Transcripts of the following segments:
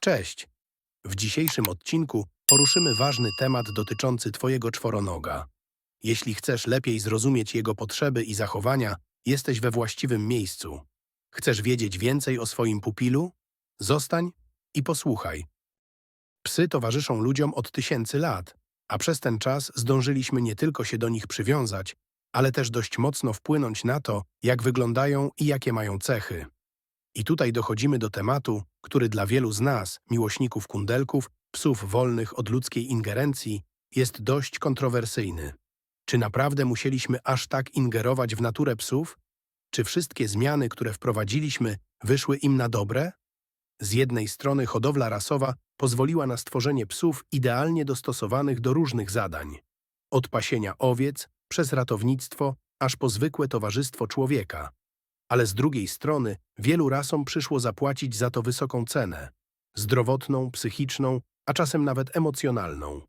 Cześć! W dzisiejszym odcinku poruszymy ważny temat dotyczący Twojego czworonoga. Jeśli chcesz lepiej zrozumieć jego potrzeby i zachowania, jesteś we właściwym miejscu. Chcesz wiedzieć więcej o swoim pupilu? Zostań i posłuchaj. Psy towarzyszą ludziom od tysięcy lat, a przez ten czas zdążyliśmy nie tylko się do nich przywiązać, ale też dość mocno wpłynąć na to, jak wyglądają i jakie mają cechy. I tutaj dochodzimy do tematu, który dla wielu z nas, miłośników kundelków, psów wolnych od ludzkiej ingerencji, jest dość kontrowersyjny. Czy naprawdę musieliśmy aż tak ingerować w naturę psów? Czy wszystkie zmiany, które wprowadziliśmy, wyszły im na dobre? Z jednej strony hodowla rasowa pozwoliła na stworzenie psów idealnie dostosowanych do różnych zadań. Od pasienia owiec, przez ratownictwo, aż po zwykłe towarzystwo człowieka. Ale z drugiej strony wielu rasom przyszło zapłacić za to wysoką cenę. Zdrowotną, psychiczną, a czasem nawet emocjonalną.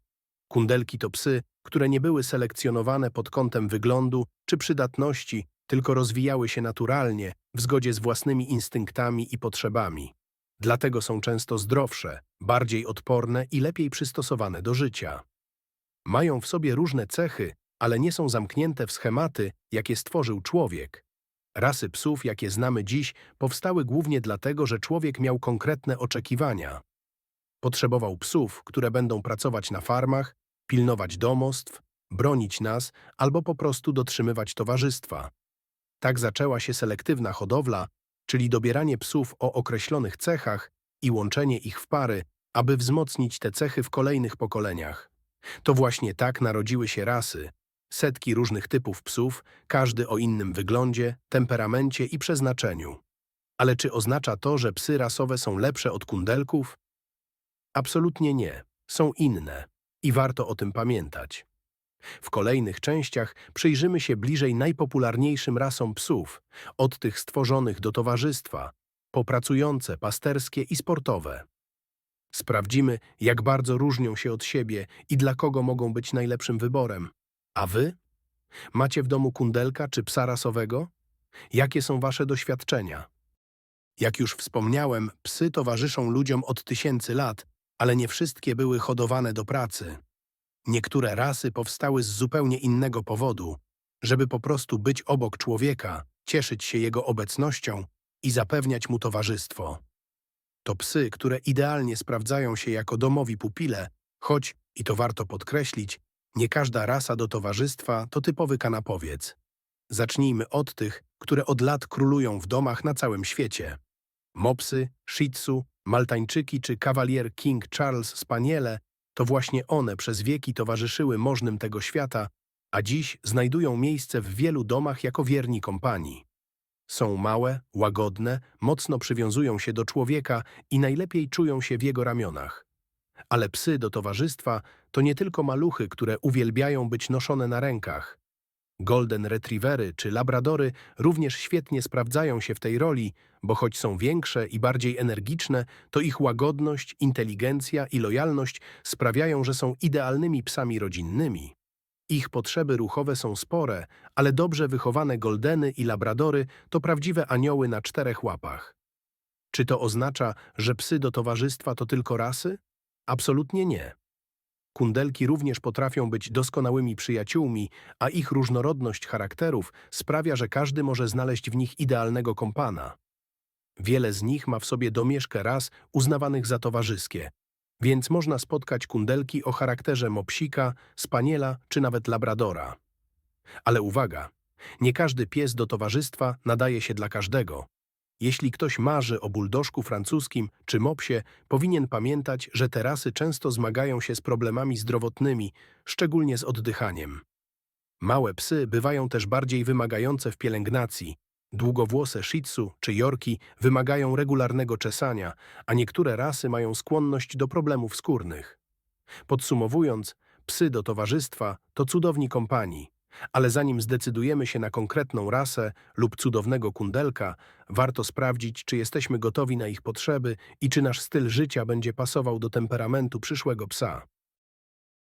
Kundelki to psy, które nie były selekcjonowane pod kątem wyglądu czy przydatności, tylko rozwijały się naturalnie, w zgodzie z własnymi instynktami i potrzebami. Dlatego są często zdrowsze, bardziej odporne i lepiej przystosowane do życia. Mają w sobie różne cechy, ale nie są zamknięte w schematy, jakie stworzył człowiek. Rasy psów, jakie znamy dziś, powstały głównie dlatego, że człowiek miał konkretne oczekiwania. Potrzebował psów, które będą pracować na farmach, pilnować domostw, bronić nas albo po prostu dotrzymywać towarzystwa. Tak zaczęła się selektywna hodowla, czyli dobieranie psów o określonych cechach i łączenie ich w pary, aby wzmocnić te cechy w kolejnych pokoleniach. To właśnie tak narodziły się rasy, setki różnych typów psów, każdy o innym wyglądzie, temperamencie i przeznaczeniu. Ale czy oznacza to, że psy rasowe są lepsze od kundelków? Absolutnie nie. Są inne. I warto o tym pamiętać. W kolejnych częściach przyjrzymy się bliżej najpopularniejszym rasom psów, od tych stworzonych do towarzystwa, po pracujące, pasterskie i sportowe. Sprawdzimy, jak bardzo różnią się od siebie i dla kogo mogą być najlepszym wyborem. A wy? Macie w domu kundelka czy psa rasowego? Jakie są wasze doświadczenia? Jak już wspomniałem, psy towarzyszą ludziom od tysięcy lat, ale nie wszystkie były hodowane do pracy. Niektóre rasy powstały z zupełnie innego powodu, żeby po prostu być obok człowieka, cieszyć się jego obecnością i zapewniać mu towarzystwo. To psy, które idealnie sprawdzają się jako domowi pupile, choć, i to warto podkreślić, nie każda rasa do towarzystwa to typowy kanapowiec. Zacznijmy od tych, które od lat królują w domach na całym świecie. Mopsy, Shih Tzu, Maltańczyki czy kawalier King Charles Spaniele to właśnie one przez wieki towarzyszyły możnym tego świata, a dziś znajdują miejsce w wielu domach jako wierni kompanii. Są małe, łagodne, mocno przywiązują się do człowieka i najlepiej czują się w jego ramionach. Ale psy do towarzystwa to nie tylko maluchy, które uwielbiają być noszone na rękach. Golden Retrievery czy Labradory również świetnie sprawdzają się w tej roli, bo choć są większe i bardziej energiczne, to ich łagodność, inteligencja i lojalność sprawiają, że są idealnymi psami rodzinnymi. Ich potrzeby ruchowe są spore, ale dobrze wychowane Goldeny i Labradory to prawdziwe anioły na czterech łapach. Czy to oznacza, że psy do towarzystwa to tylko rasy? Absolutnie nie. Kundelki również potrafią być doskonałymi przyjaciółmi, a ich różnorodność charakterów sprawia, że każdy może znaleźć w nich idealnego kompana. Wiele z nich ma w sobie domieszkę ras uznawanych za towarzyskie, więc można spotkać kundelki o charakterze mopsika, spaniela czy nawet labradora. Ale uwaga, nie każdy pies do towarzystwa nadaje się dla każdego. Jeśli ktoś marzy o buldożku francuskim czy mopsie, powinien pamiętać, że te rasy często zmagają się z problemami zdrowotnymi, szczególnie z oddychaniem. Małe psy bywają też bardziej wymagające w pielęgnacji. Długowłose shih tzu czy jorki wymagają regularnego czesania, a niektóre rasy mają skłonność do problemów skórnych. Podsumowując, psy do towarzystwa to cudowni kompanii. Ale zanim zdecydujemy się na konkretną rasę lub cudownego kundelka, warto sprawdzić, czy jesteśmy gotowi na ich potrzeby i czy nasz styl życia będzie pasował do temperamentu przyszłego psa.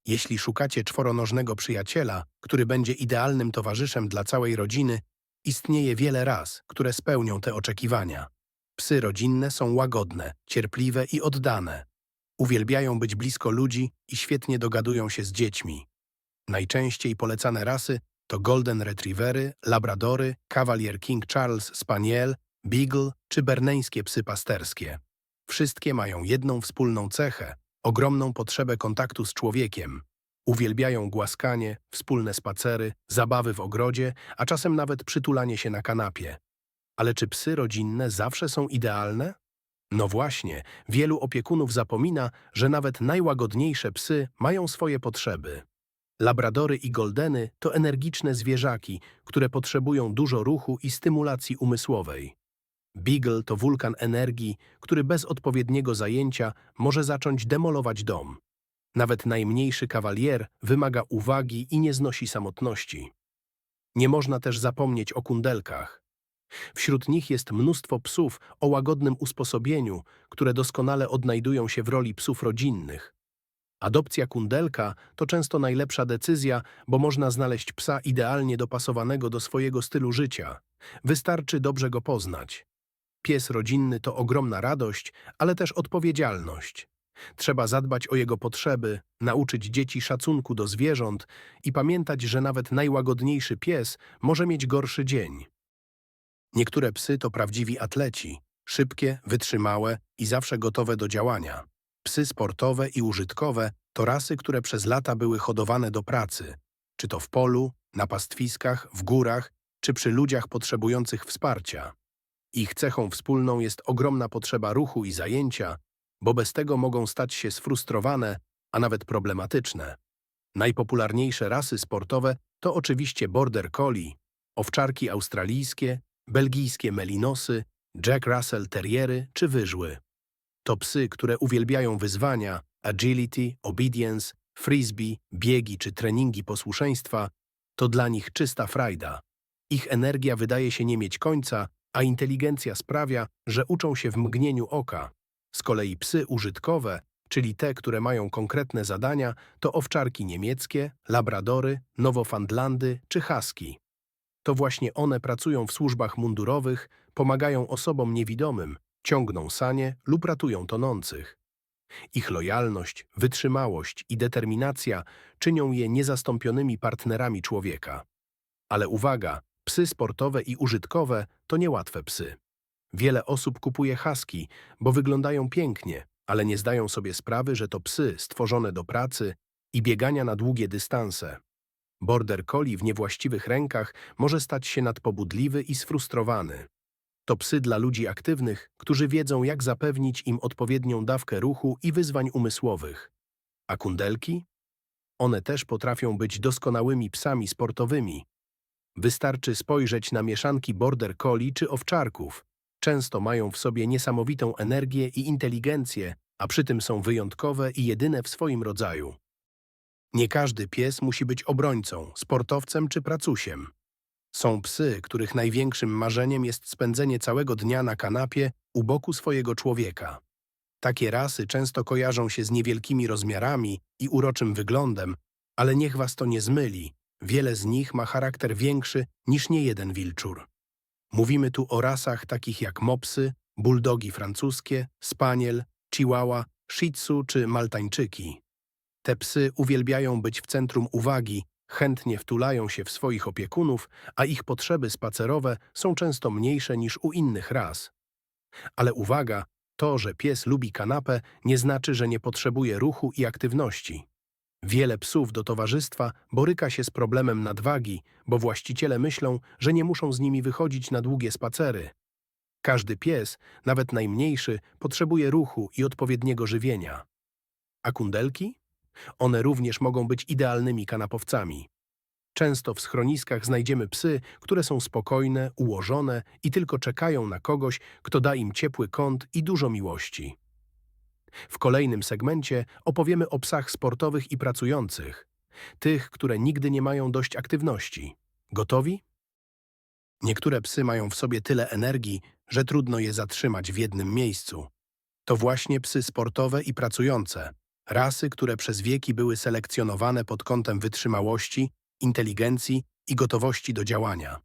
Jeśli szukacie czworonożnego przyjaciela, który będzie idealnym towarzyszem dla całej rodziny, Istnieje wiele ras, które spełnią te oczekiwania. Psy rodzinne są łagodne, cierpliwe i oddane. Uwielbiają być blisko ludzi i świetnie dogadują się z dziećmi. Najczęściej polecane rasy to Golden Retrievery, Labradory, Cavalier King Charles Spaniel, Beagle czy berneńskie psy pasterskie. Wszystkie mają jedną wspólną cechę – ogromną potrzebę kontaktu z człowiekiem. Uwielbiają głaskanie, wspólne spacery, zabawy w ogrodzie, a czasem nawet przytulanie się na kanapie. Ale czy psy rodzinne zawsze są idealne? No właśnie, wielu opiekunów zapomina, że nawet najłagodniejsze psy mają swoje potrzeby. Labradory i goldeny to energiczne zwierzaki, które potrzebują dużo ruchu i stymulacji umysłowej. Beagle to wulkan energii, który bez odpowiedniego zajęcia może zacząć demolować dom. Nawet najmniejszy kawalier wymaga uwagi i nie znosi samotności. Nie można też zapomnieć o kundelkach. Wśród nich jest mnóstwo psów o łagodnym usposobieniu, które doskonale odnajdują się w roli psów rodzinnych. Adopcja kundelka to często najlepsza decyzja, bo można znaleźć psa idealnie dopasowanego do swojego stylu życia. Wystarczy dobrze go poznać. Pies rodzinny to ogromna radość, ale też odpowiedzialność. Trzeba zadbać o jego potrzeby, nauczyć dzieci szacunku do zwierząt i pamiętać, że nawet najłagodniejszy pies może mieć gorszy dzień. Niektóre psy to prawdziwi atleci, szybkie, wytrzymałe i zawsze gotowe do działania. Psy sportowe i użytkowe to rasy, które przez lata były hodowane do pracy, czy to w polu, na pastwiskach, w górach, czy przy ludziach potrzebujących wsparcia. Ich cechą wspólną jest ogromna potrzeba ruchu i zajęcia, bo bez tego mogą stać się sfrustrowane, a nawet problematyczne. Najpopularniejsze rasy sportowe to oczywiście Border Collie, owczarki australijskie, belgijskie melinosy, Jack Russell Terriery czy wyżły. To psy, które uwielbiają wyzwania, agility, obedience, frisbee, biegi czy treningi posłuszeństwa, to dla nich czysta frajda. Ich energia wydaje się nie mieć końca, a inteligencja sprawia, że uczą się w mgnieniu oka. Z kolei psy użytkowe, czyli te, które mają konkretne zadania, to owczarki niemieckie, labradory, nowofandlandy czy husky. To właśnie one pracują w służbach mundurowych, pomagają osobom niewidomym, ciągną sanie lub ratują tonących. Ich lojalność, wytrzymałość i determinacja czynią je niezastąpionymi partnerami człowieka. Ale uwaga, psy sportowe i użytkowe to niełatwe psy. Wiele osób kupuje husky, bo wyglądają pięknie, ale nie zdają sobie sprawy, że to psy stworzone do pracy i biegania na długie dystanse. Border Collie w niewłaściwych rękach może stać się nadpobudliwy i sfrustrowany. To psy dla ludzi aktywnych, którzy wiedzą, jak zapewnić im odpowiednią dawkę ruchu i wyzwań umysłowych. A kundelki? One też potrafią być doskonałymi psami sportowymi. Wystarczy spojrzeć na mieszanki border collie czy owczarków. Często mają w sobie niesamowitą energię i inteligencję, a przy tym są wyjątkowe i jedyne w swoim rodzaju. Nie każdy pies musi być obrońcą, sportowcem czy pracusiem. Są psy, których największym marzeniem jest spędzenie całego dnia na kanapie u boku swojego człowieka. Takie rasy często kojarzą się z niewielkimi rozmiarami i uroczym wyglądem, ale niech was to nie zmyli. Wiele z nich ma charakter większy niż niejeden wilczur. Mówimy tu o rasach takich jak mopsy, buldogi francuskie, spaniel, chihuahua, shih tzu czy maltańczyki. Te psy uwielbiają być w centrum uwagi chętnie wtulają się w swoich opiekunów, a ich potrzeby spacerowe są często mniejsze niż u innych ras. Ale uwaga, to, że pies lubi kanapę, nie znaczy, że nie potrzebuje ruchu i aktywności. Wiele psów do towarzystwa boryka się z problemem nadwagi, bo właściciele myślą, że nie muszą z nimi wychodzić na długie spacery. Każdy pies, nawet najmniejszy, potrzebuje ruchu i odpowiedniego żywienia. A kundelki? One również mogą być idealnymi kanapowcami. Często w schroniskach znajdziemy psy, które są spokojne, ułożone i tylko czekają na kogoś, kto da im ciepły kąt i dużo miłości. W kolejnym segmencie opowiemy o psach sportowych i pracujących, tych, które nigdy nie mają dość aktywności. Gotowi? Niektóre psy mają w sobie tyle energii, że trudno je zatrzymać w jednym miejscu. To właśnie psy sportowe i pracujące. Rasy, które przez wieki były selekcjonowane pod kątem wytrzymałości, inteligencji i gotowości do działania.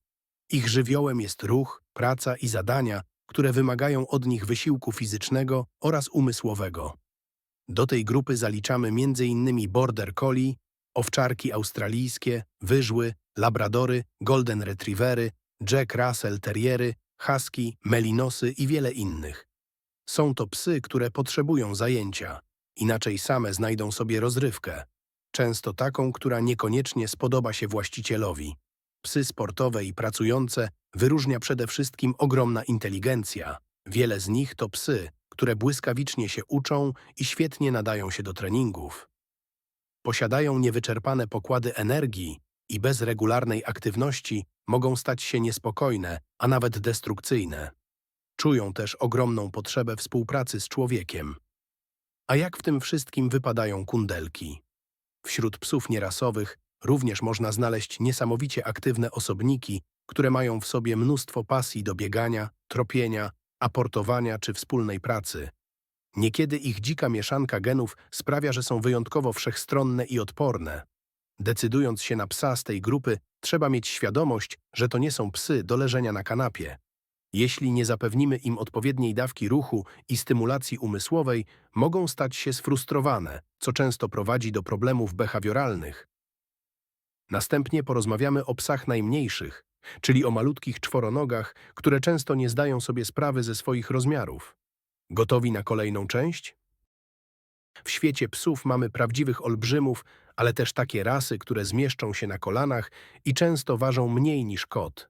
Ich żywiołem jest ruch, praca i zadania, które wymagają od nich wysiłku fizycznego oraz umysłowego. Do tej grupy zaliczamy m.in. border collie, owczarki australijskie, wyżły, labradory, golden retrievery, jack russell terriery, husky, melinosy i wiele innych. Są to psy, które potrzebują zajęcia, inaczej same znajdą sobie rozrywkę, często taką, która niekoniecznie spodoba się właścicielowi. Psy sportowe i pracujące wyróżnia przede wszystkim ogromna inteligencja. Wiele z nich to psy, które błyskawicznie się uczą i świetnie nadają się do treningów. Posiadają niewyczerpane pokłady energii i bez regularnej aktywności mogą stać się niespokojne, a nawet destrukcyjne. Czują też ogromną potrzebę współpracy z człowiekiem. A jak w tym wszystkim wypadają kundelki? Wśród psów nierasowych również można znaleźć niesamowicie aktywne osobniki, które mają w sobie mnóstwo pasji do biegania, tropienia, aportowania czy wspólnej pracy. Niekiedy ich dzika mieszanka genów sprawia, że są wyjątkowo wszechstronne i odporne. Decydując się na psa z tej grupy, trzeba mieć świadomość, że to nie są psy do leżenia na kanapie. Jeśli nie zapewnimy im odpowiedniej dawki ruchu i stymulacji umysłowej, mogą stać się sfrustrowane, co często prowadzi do problemów behawioralnych. Następnie porozmawiamy o psach najmniejszych, czyli o malutkich czworonogach, które często nie zdają sobie sprawy ze swoich rozmiarów. Gotowi na kolejną część? W świecie psów mamy prawdziwych olbrzymów, ale też takie rasy, które zmieszczą się na kolanach i często ważą mniej niż kot.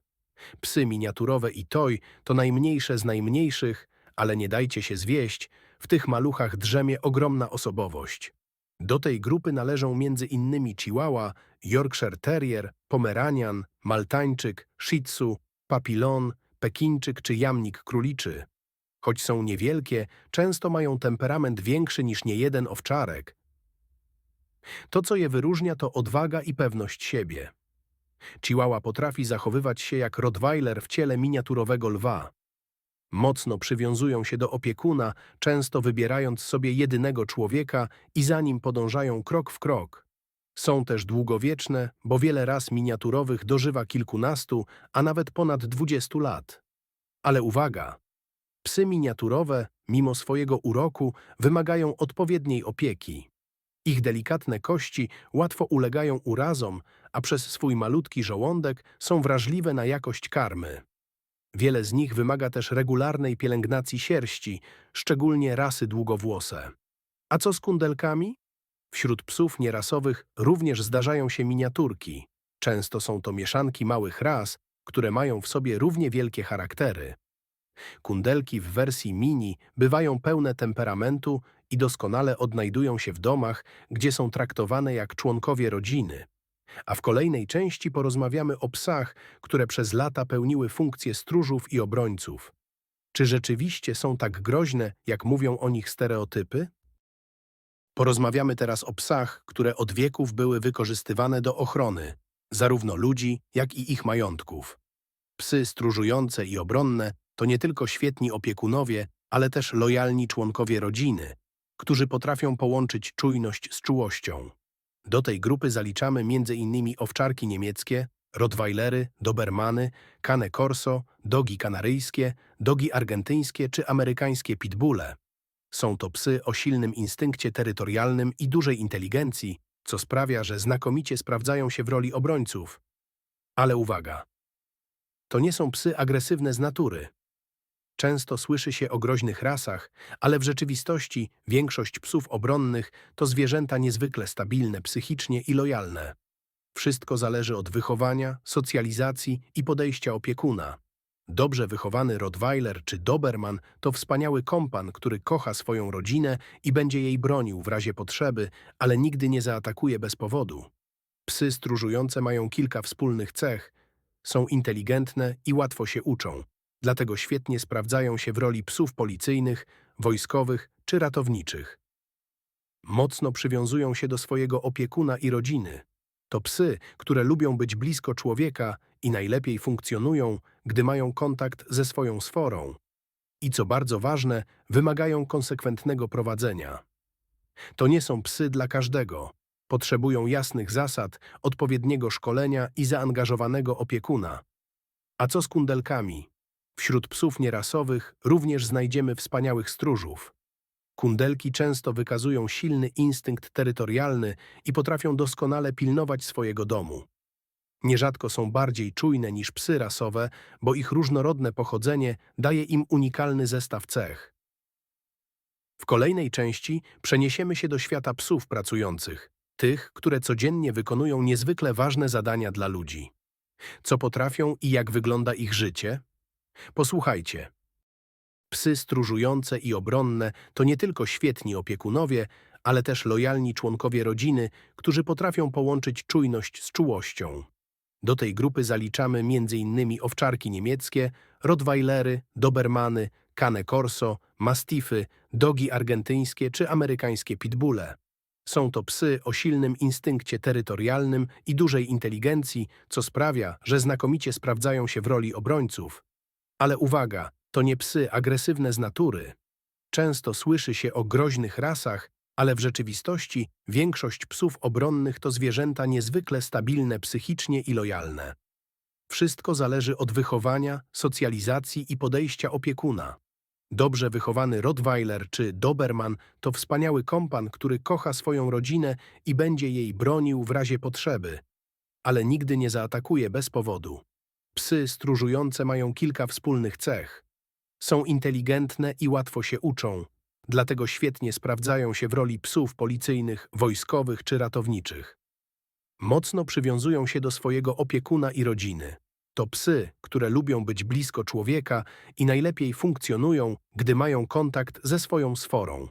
Psy miniaturowe i toj to najmniejsze z najmniejszych, ale nie dajcie się zwieść, w tych maluchach drzemie ogromna osobowość. Do tej grupy należą między innymi Chihuahua, Yorkshire Terrier, Pomeranian, Maltańczyk, Shih Tzu, Papillon, Pekińczyk czy Jamnik Króliczy. Choć są niewielkie, często mają temperament większy niż niejeden owczarek. To, co je wyróżnia, to odwaga i pewność siebie. Chihuahua potrafi zachowywać się jak Rottweiler w ciele miniaturowego lwa. Mocno przywiązują się do opiekuna, często wybierając sobie jedynego człowieka i za nim podążają krok w krok. Są też długowieczne, bo wiele ras miniaturowych dożywa kilkunastu, a nawet ponad dwudziestu lat. Ale uwaga! Psy miniaturowe, mimo swojego uroku, wymagają odpowiedniej opieki. Ich delikatne kości łatwo ulegają urazom, a przez swój malutki żołądek są wrażliwe na jakość karmy. Wiele z nich wymaga też regularnej pielęgnacji sierści, szczególnie rasy długowłose. A co z kundelkami? Wśród psów nierasowych również zdarzają się miniaturki. Często są to mieszanki małych ras, które mają w sobie równie wielkie charaktery. Kundelki w wersji mini bywają pełne temperamentu i doskonale odnajdują się w domach, gdzie są traktowane jak członkowie rodziny. A w kolejnej części porozmawiamy o psach, które przez lata pełniły funkcje stróżów i obrońców. Czy rzeczywiście są tak groźne, jak mówią o nich stereotypy? Porozmawiamy teraz o psach, które od wieków były wykorzystywane do ochrony, zarówno ludzi, jak i ich majątków. Psy stróżujące i obronne to nie tylko świetni opiekunowie, ale też lojalni członkowie rodziny, którzy potrafią połączyć czujność z czułością. Do tej grupy zaliczamy m.in. owczarki niemieckie, rottweilery, dobermany, cane corso, dogi kanaryjskie, dogi argentyńskie czy amerykańskie pitbulle. Są to psy o silnym instynkcie terytorialnym i dużej inteligencji, co sprawia, że znakomicie sprawdzają się w roli obrońców. Ale uwaga! To nie są psy agresywne z natury. Często słyszy się o groźnych rasach, ale w rzeczywistości większość psów obronnych to zwierzęta niezwykle stabilne psychicznie i lojalne. Wszystko zależy od wychowania, socjalizacji i podejścia opiekuna. Dobrze wychowany Rottweiler czy Doberman to wspaniały kompan, który kocha swoją rodzinę i będzie jej bronił w razie potrzeby, ale nigdy nie zaatakuje bez powodu. Psy stróżujące mają kilka wspólnych cech, są inteligentne i łatwo się uczą, dlatego świetnie sprawdzają się w roli psów policyjnych, wojskowych czy ratowniczych. Mocno przywiązują się do swojego opiekuna i rodziny. To psy, które lubią być blisko człowieka i najlepiej funkcjonują, gdy mają kontakt ze swoją sforą. I co bardzo ważne, wymagają konsekwentnego prowadzenia. To nie są psy dla każdego. Potrzebują jasnych zasad, odpowiedniego szkolenia i zaangażowanego opiekuna. A co z kundelkami? Wśród psów nierasowych również znajdziemy wspaniałych stróżów. Kundelki często wykazują silny instynkt terytorialny i potrafią doskonale pilnować swojego domu. Nierzadko są bardziej czujne niż psy rasowe, bo ich różnorodne pochodzenie daje im unikalny zestaw cech. W kolejnej części przeniesiemy się do świata psów pracujących, tych, które codziennie wykonują niezwykle ważne zadania dla ludzi. Co potrafią i jak wygląda ich życie? Posłuchajcie. Psy stróżujące i obronne to nie tylko świetni opiekunowie, ale też lojalni członkowie rodziny, którzy potrafią połączyć czujność z czułością. Do tej grupy zaliczamy m.in. owczarki niemieckie, rottweilery, dobermany, cane corso, mastify, dogi argentyńskie czy amerykańskie pitbulle. Są to psy o silnym instynkcie terytorialnym i dużej inteligencji, co sprawia, że znakomicie sprawdzają się w roli obrońców. Ale uwaga, to nie psy agresywne z natury. Często słyszy się o groźnych rasach, ale w rzeczywistości większość psów obronnych to zwierzęta niezwykle stabilne psychicznie i lojalne. Wszystko zależy od wychowania, socjalizacji i podejścia opiekuna. Dobrze wychowany Rottweiler czy Doberman to wspaniały kompan, który kocha swoją rodzinę i będzie jej bronił w razie potrzeby, ale nigdy nie zaatakuje bez powodu. Psy stróżujące mają kilka wspólnych cech. Są inteligentne i łatwo się uczą, dlatego świetnie sprawdzają się w roli psów policyjnych, wojskowych czy ratowniczych. Mocno przywiązują się do swojego opiekuna i rodziny. To psy, które lubią być blisko człowieka i najlepiej funkcjonują, gdy mają kontakt ze swoją sforą.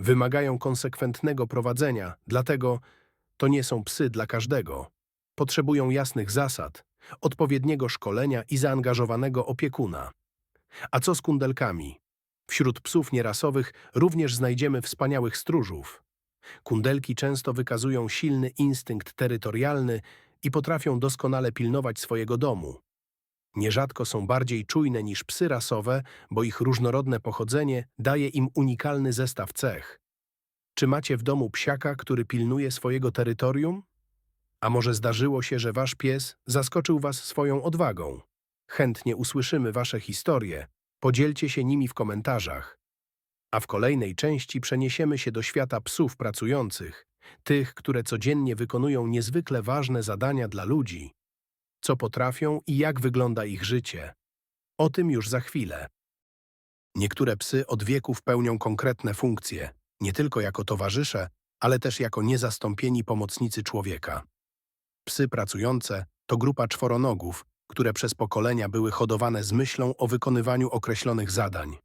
Wymagają konsekwentnego prowadzenia, dlatego to nie są psy dla każdego. Potrzebują jasnych zasad, odpowiedniego szkolenia i zaangażowanego opiekuna. A co z kundelkami? Wśród psów nierasowych również znajdziemy wspaniałych stróżów. Kundelki często wykazują silny instynkt terytorialny i potrafią doskonale pilnować swojego domu. Nierzadko są bardziej czujne niż psy rasowe, bo ich różnorodne pochodzenie daje im unikalny zestaw cech. Czy macie w domu psiaka, który pilnuje swojego terytorium? A może zdarzyło się, że wasz pies zaskoczył was swoją odwagą? Chętnie usłyszymy wasze historie. Podzielcie się nimi w komentarzach. A w kolejnej części przeniesiemy się do świata psów pracujących, tych, które codziennie wykonują niezwykle ważne zadania dla ludzi. Co potrafią i jak wygląda ich życie. O tym już za chwilę. Niektóre psy od wieków pełnią konkretne funkcje, nie tylko jako towarzysze, ale też jako niezastąpieni pomocnicy człowieka. Psy pracujące to grupa czworonogów, które przez pokolenia były hodowane z myślą o wykonywaniu określonych zadań.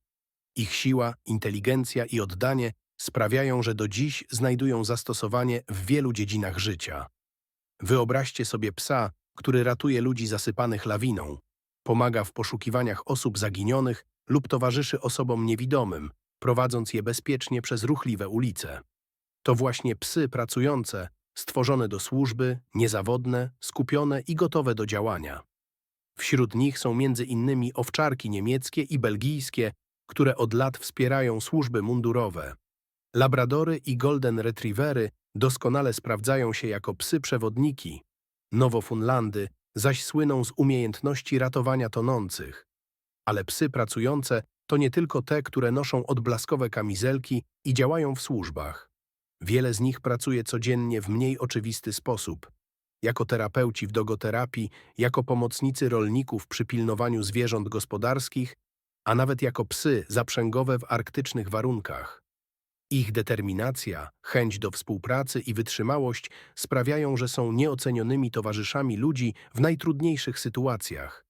Ich siła, inteligencja i oddanie sprawiają, że do dziś znajdują zastosowanie w wielu dziedzinach życia. Wyobraźcie sobie psa, który ratuje ludzi zasypanych lawiną, pomaga w poszukiwaniach osób zaginionych lub towarzyszy osobom niewidomym, prowadząc je bezpiecznie przez ruchliwe ulice. To właśnie psy pracujące, stworzone do służby, niezawodne, skupione i gotowe do działania. Wśród nich są między innymi owczarki niemieckie i belgijskie, które od lat wspierają służby mundurowe. Labradory i golden retrievery doskonale sprawdzają się jako psy przewodniki. Nowofunlandy zaś słyną z umiejętności ratowania tonących. Ale psy pracujące to nie tylko te, które noszą odblaskowe kamizelki i działają w służbach. Wiele z nich pracuje codziennie w mniej oczywisty sposób. Jako terapeuci w dogoterapii, jako pomocnicy rolników przy pilnowaniu zwierząt gospodarskich, a nawet jako psy zaprzęgowe w arktycznych warunkach. Ich determinacja, chęć do współpracy i wytrzymałość sprawiają, że są nieocenionymi towarzyszami ludzi w najtrudniejszych sytuacjach.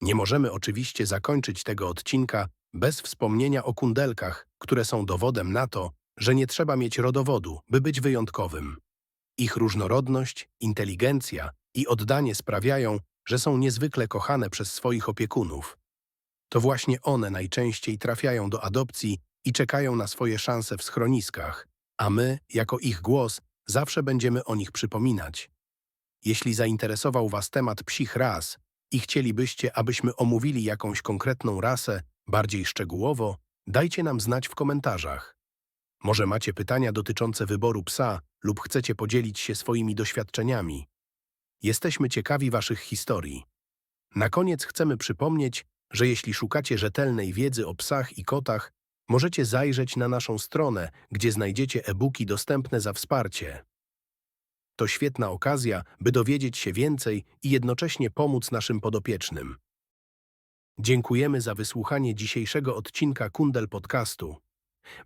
Nie możemy oczywiście zakończyć tego odcinka bez wspomnienia o kundelkach, które są dowodem na to, że nie trzeba mieć rodowodu, by być wyjątkowym. Ich różnorodność, inteligencja i oddanie sprawiają, że są niezwykle kochane przez swoich opiekunów. To właśnie one najczęściej trafiają do adopcji i czekają na swoje szanse w schroniskach, a my, jako ich głos, zawsze będziemy o nich przypominać. Jeśli zainteresował Was temat psich ras i chcielibyście, abyśmy omówili jakąś konkretną rasę bardziej szczegółowo, dajcie nam znać w komentarzach. Może macie pytania dotyczące wyboru psa lub chcecie podzielić się swoimi doświadczeniami. Jesteśmy ciekawi Waszych historii. Na koniec chcemy przypomnieć, że jeśli szukacie rzetelnej wiedzy o psach i kotach, możecie zajrzeć na naszą stronę, gdzie znajdziecie e-booki dostępne za wsparcie. To świetna okazja, by dowiedzieć się więcej i jednocześnie pomóc naszym podopiecznym. Dziękujemy za wysłuchanie dzisiejszego odcinka Kundel Podcastu.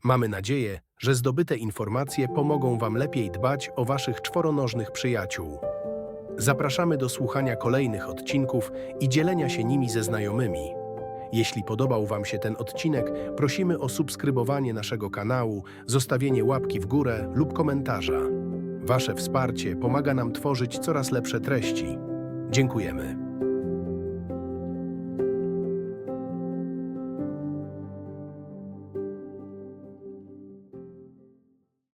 Mamy nadzieję, że zdobyte informacje pomogą Wam lepiej dbać o Waszych czworonożnych przyjaciół. Zapraszamy do słuchania kolejnych odcinków i dzielenia się nimi ze znajomymi. Jeśli podobał Wam się ten odcinek, prosimy o subskrybowanie naszego kanału, zostawienie łapki w górę lub komentarza. Wasze wsparcie pomaga nam tworzyć coraz lepsze treści. Dziękujemy.